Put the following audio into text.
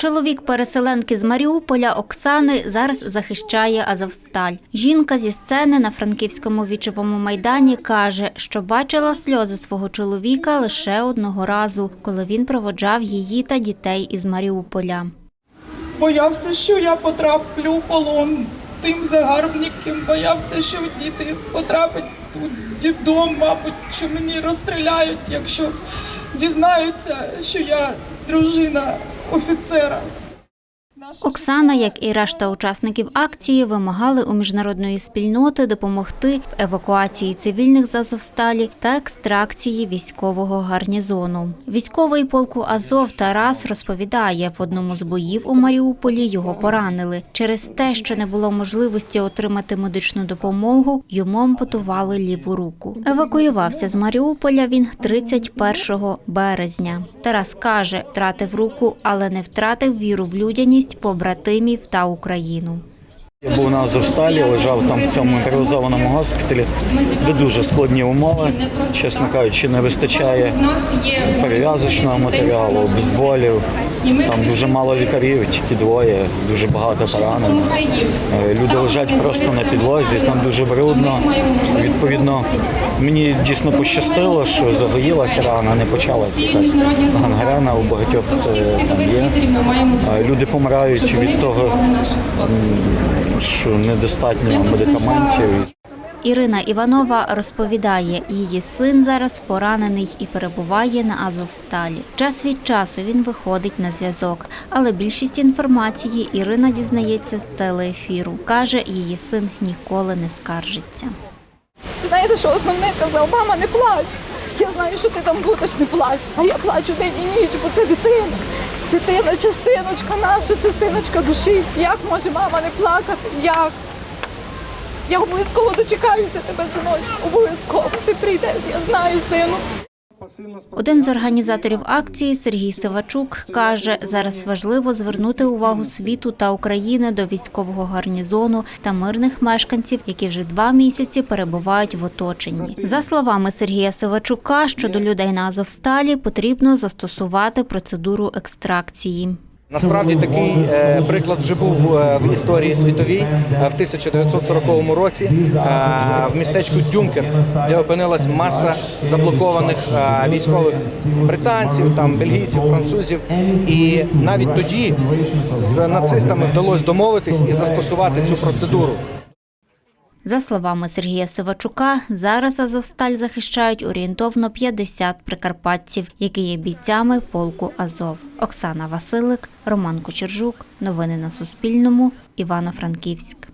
Чоловік переселенки з Маріуполя Оксани зараз захищає Азовсталь. Жінка зі сцени на франківському вічовому майдані каже, що бачила сльози свого чоловіка лише одного разу, коли він проводжав її та дітей із Маріуполя. Боявся, що я потраплю в полон тим загарбникам, боявся, що діти потрапять у дідом, мабуть, що мені розстріляють, якщо дізнаються, що я дружина офіцера. Оксана, як і решта учасників акції, вимагали у міжнародної спільноти допомогти в евакуації цивільних з Азовсталі та екстракції військового гарнізону. Військовий полку Азов Тарас розповідає, в одному з боїв у Маріуполі його поранили. Через те, що не було можливості отримати медичну допомогу, йому ампутували ліву руку. Евакуювався з Маріуполя він 31 березня. Тарас каже, втратив руку, але не втратив віру в людяність побратимів та Україну. Я був на Азовсталі, лежав там в цьому імпровізованому госпіталі, де дуже складні умови. Чесно кажучи, не вистачає перев'язочного матеріалу, безболів. Там дуже мало лікарів, тільки двоє, дуже багато поранених. Е, Люди лежать просто на підлозі, там дуже брудно. Відповідно, мені дійсно пощастило, що загоїлася рана, не почалася якась гангрена, у багатьох це там є. Е, Люди помирають від того, що недостатньо медикаментів. Ірина Іванова розповідає, її син зараз поранений і перебуває на Азовсталі. Час від часу він виходить на зв'язок, але більшість інформації Ірина дізнається з телеефіру. Каже, її син ніколи не скаржиться. Знаєте, що основне казав, мама, не плач. Я знаю, що ти там будеш, не плач. А я плачу день і ніч, бо це дитина. Дитина, частиночка наша, частиночка душі. Як може мама не плакати? Як? Я обов'язково дочекаюся тебе, синочку, обов'язково. Ти прийдеш, я знаю, сину. Один з організаторів акції Сергій Сивачук каже, зараз важливо звернути увагу світу та України до військового гарнізону та мирних мешканців, які вже два місяці перебувають в оточенні. За словами Сергія Сивачука, щодо людей на Азовсталі потрібно застосувати процедуру екстракції. Насправді такий е, приклад вже був е, в історії світовій е, в 1940 році в містечку Дюнкер, де опинилась маса заблокованих військових британців, там бельгійців, французів. І навіть тоді з нацистами вдалося домовитись і застосувати цю процедуру. За словами Сергія Сивачука, зараз Азовсталь захищають орієнтовно 50 прикарпатців, які є бійцями полку Азов. Оксана Василик, Роман Кочержук. Новини на Суспільному. Івано-Франківськ.